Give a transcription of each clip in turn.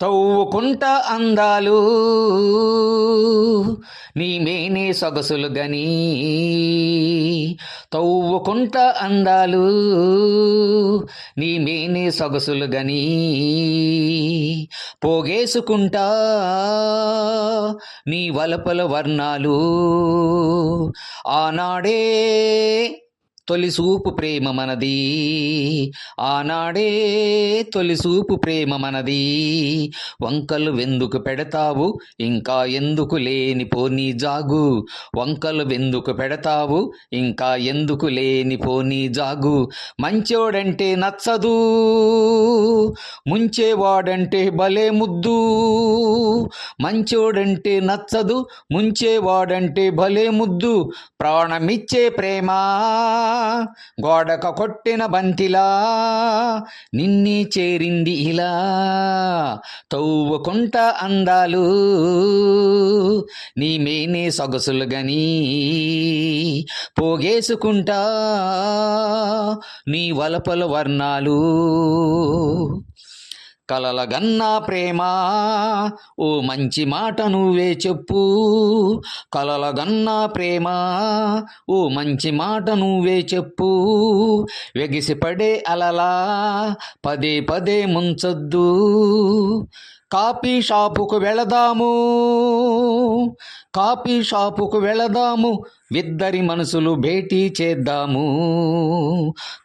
తవ్వుకుంట అందాలు. నీ మేనే సొగసులు గని. తవ్వుకుంట అందాలు. నీ మేనే సొగసులు గని. పోగేసుకుంటా నీ వలపల వర్ణాలు. ఆనాడే తొలి సూపు ప్రేమ మనది. ఆనాడే తొలి సూపు ప్రేమ మనది. వంకలు వెందుకు పెడతావు ఇంకా ఎందుకు లేని పోనీ జాగు. వంకలు వెందుకు పెడతావు ఇంకా ఎందుకు లేని పోనీ జాగు. మంచోడంటే నచ్చదు ముంచేవాడంటే భలే ముద్దు. మంచోడంటే నచ్చదు ముంచేవాడంటే భలే ముద్దు. ప్రాణమిచ్చే ప్రేమ గోడక కొట్టిన బంతిలా నిన్ని చేరింది ఇలా. తవ్వుకుంట అందాలు నీ మేనే సొగసులు గని పోగేసుకుంటా నీ వలపల వర్ణాలు. కలలగన్నా ప్రేమ ఓ మంచి మాట నువ్వే చెప్పు. కలలగన్నా ప్రేమ ఓ మంచి మాట నువ్వే చెప్పు. వెగిసిపడే అలలా పదే పదే ముంచొద్దు. కాఫీ షాపుకు వెళదాము కాఫీ షాపుకు వెళదాము ఇద్దరి మనసులు భేటీ చేద్దాము.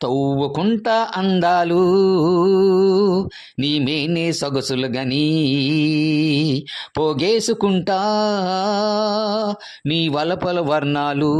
తవ్వుకుంట అందాలు. నీ మేనే సొగసులు గని పోగేసుకుంటా. నీ వలపల వర్ణాలు